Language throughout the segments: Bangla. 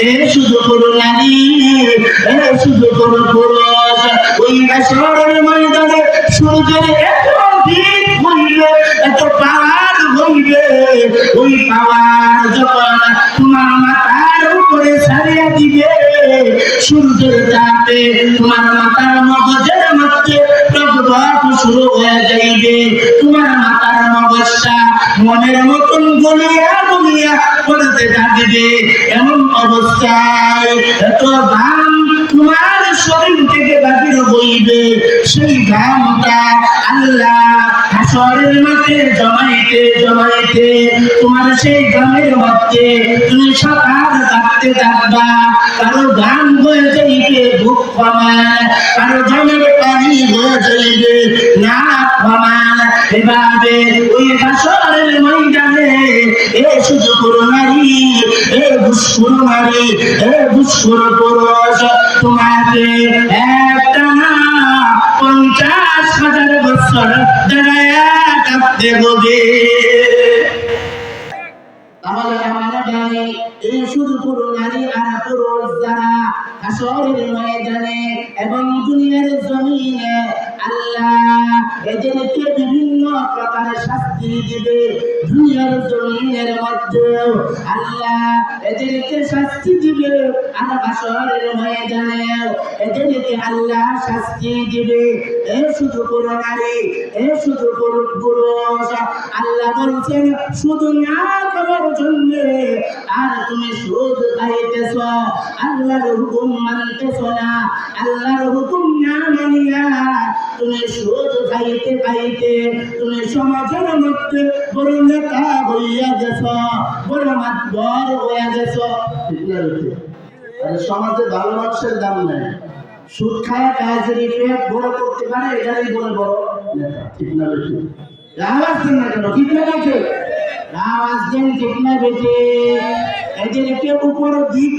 এ শুধু করো নারী এ শুধু করো পুরুষ। ওই হইবে ওই পাওয়ার যখন তোমার মাথার উপরে ছাড়িয়ে দিবে, সূর্যের তাপে তোমার মাথার মগজের মধ্যে টকবক শুরু হয়ে যাইবে। তোমার মাথার মগজটা মনের মতন গলিয়া গলিয়া পড়তে থাকবে এমন অবস্থায় এত দাম তোমার শরীর থেকে বাকির হইবে। সেই দামটা আল্লাহ হাসরের মাঠে জমাইতে জমাইতে তোমার সেই গানের মধ্যে তুমি সকাল কাটতে থাকবা। কারও গান হয়ে যাইবে কমান কারও জমের পানি হয়ে যাইবে না কমান এভাবে ওই হাসরের নারী এ ঘুষখোর পুরুষ, তোমাকে একটা পঞ্চাশ হাজার বছর দাঁড়ায় কাঁপতে হবে। তাহলে আমরা জানি এই শুধু পুরো আর পুরুষ যারা এবং দুনিয়ার জমিনে আল্লাহ এদেরকে বিভিন্ন প্রকারের শাস্তি দিবে? দুনিয়ার জমিনের মধ্যে আল্লাহ এদেরকে শাস্তি দিবে? আর হাসরের ময়দানে এদেরকে আল্লাহ শাস্তি দিবে? এ শুধু পুরো নারী, এ শুধু পুরো পুরুষ। আল্লাহ বলছেন, শুধু না করার জন্য আর তুমি সুদ খাইতেছ আল্লাহর হুকুম মানতেছ না। আল্লাহর হুকুম না মানিয়া তুমি সমাজের মধ্যে বড় নেতা হইয়া গেছ, বড় মাতবর হইয়া গেছ। সমাজে ভালো মানুষের দাম নেই। সুদ খায় কাজের বড় করতে পারে এটাই বলে বড় নেতা। ঠিক না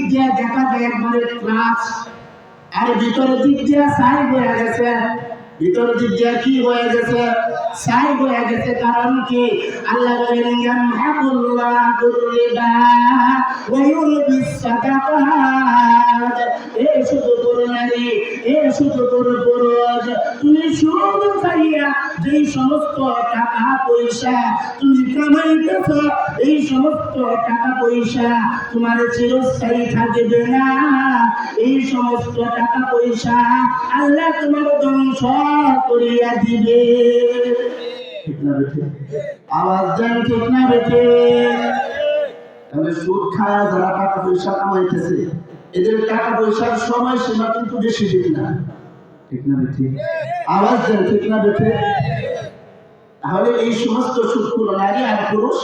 দিয়ে দেখা যায়, একবারে আর ভিতরে দিক দিয়ে সাই হয়ে গেছে। দিক দিয়ে কি হয়ে গেছে সাই হয়ে গেছে, কারণ কি? আল্লাহ বলেন, ইয়ামহাকুল্লাহ রিবা ওয়া ইউরবিস এ শুধু আরে এ শুধু করো সমস্ত টাকা পয়সা তুমি কামাইতেছ, এই আল্লাহ তোমার ধ্বংস করিয়া দিবে। ঠিক আওয়াজ দেন ঠিক না বেঠে? তাহলে সুদ খায়, যারা টাকা পয়সা কামাইতেছে, এদের টাকা পয়সার সময় সীমা কিন্তু বেশি দিন না। ঠিক না বেঠে? আওয়াজ দেন, ঠিক না দেখে? তাহলে এই সমস্ত শুক্র নারী আর পুরুষ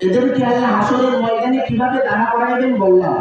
এদেরকে আল্লাহ হাসরের ময়দানে কীভাবে দাঁড়া করাইবেন বললাম?